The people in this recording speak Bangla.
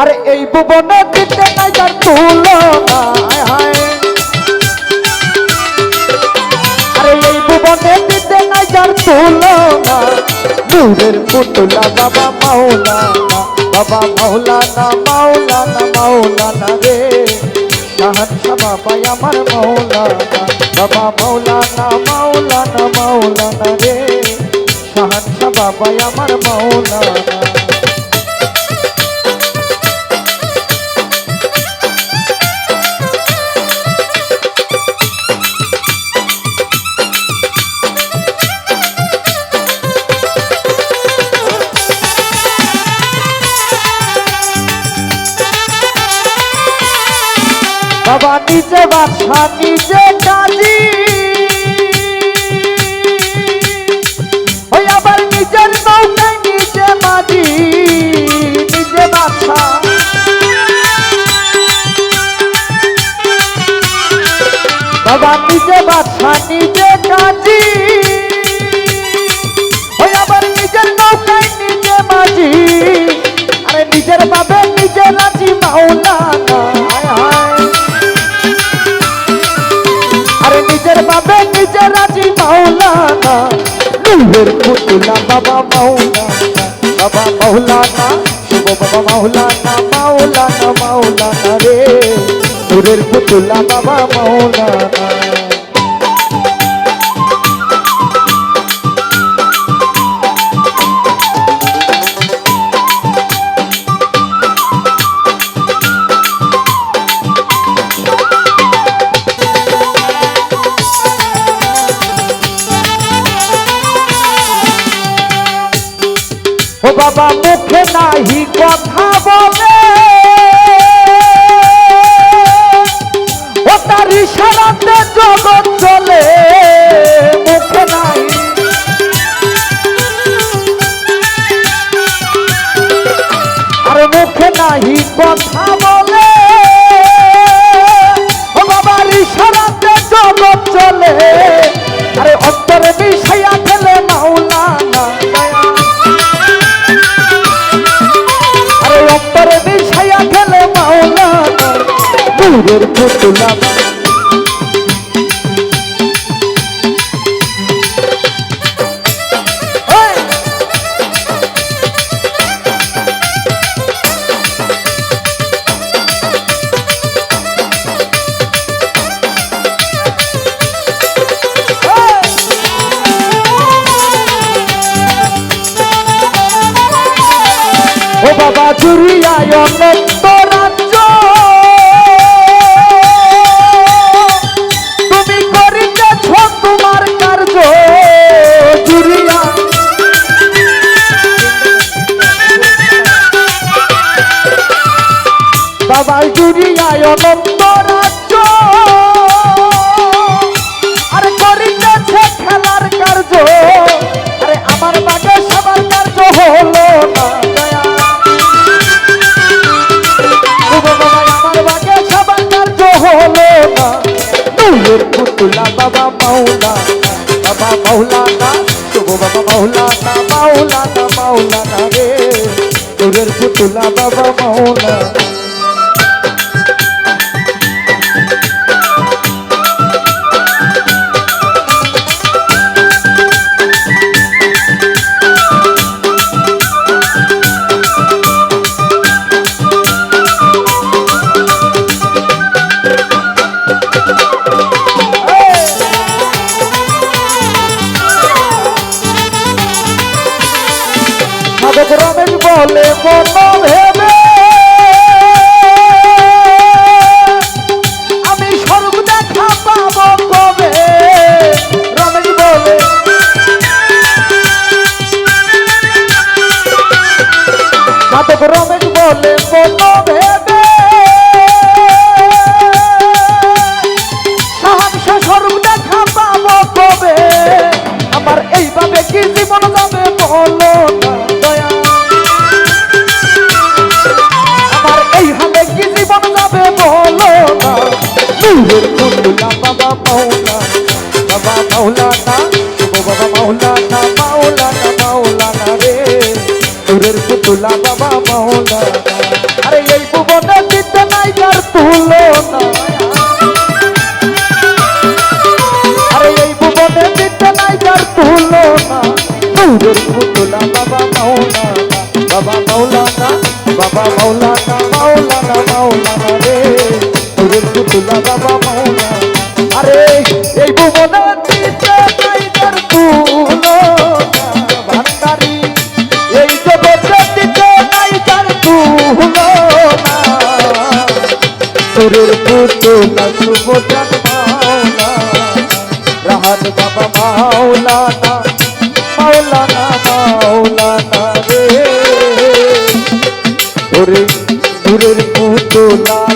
আরে এই ভুবনে দিতে নাই যার তুলনা হায় হায়। আরে এই ভুবনে দিতে নাই যার তুলনা নূরের পুতুলা বাবা মাওলানা বাবা মাওলানা মাওলানা মাওলানা রে। শাহানশা বাবা আমার মাওলানা, বাবা মাওলানা মাওলানা মাওলানা রে। শাহানশা বাবা আমার মাওলানা। বাবা নিজে বাসা, নিজে কাজী। ওই আবার নিজের নৌকায় নিজে মাঝি, নিজে বাসা। বাবা নিজে বাসা, নিজে কাজী। ওই আবার নিজের নৌকায় নিজে মাঝি, আরে নিজের বাবে নিজে রাজি মাওলানা নূরের পুতুলা বাবা মাওলানা বাবা মাওলানা, শুভ বাবা মাওলানা মাওলানা মাওলানা রে। নূরের পুতুলা বাবা মাওলানা। বাবা মুখে নাহি কথা বলে। ও তার ইশারাতে জগৎ চলে, মুখে নাই আর মুখে নাহি কথা বলে। নূরের পুতুলা! ও বাবা জুরিয়ায় অনন্ত বাবা জুরিয়ায় অনন্ত রাজ্য আর করিতেছে খেলার কার্য। আরে আমার বাগে সবার কার্য হলো না আমার বাগে সবার কার্য হলো না। পুতুলা বাবা মাওলা বাবা মাওলানা, শুভ বাবা মাওলানা মাওলানা মাওলানা রে। নূরের পুতুলা বাবা মাওলানা। সাধক রমেশ বলে মন ভেবে ভোলা বাবা মহলা আরে এই ভুবনে দিতে নাই তার তুলো আরে এই ভুবনে দিতে নাই তার তুলো ভোলা বাবা মহলা বাবা মৌলানা বাবা মৌলানা মৌলানা মৌলানা রে। তুলা বাবা মহলা বাবা মাওলানা মাওলানা মাওলানা রে। ওরে নূরের পুতুলা।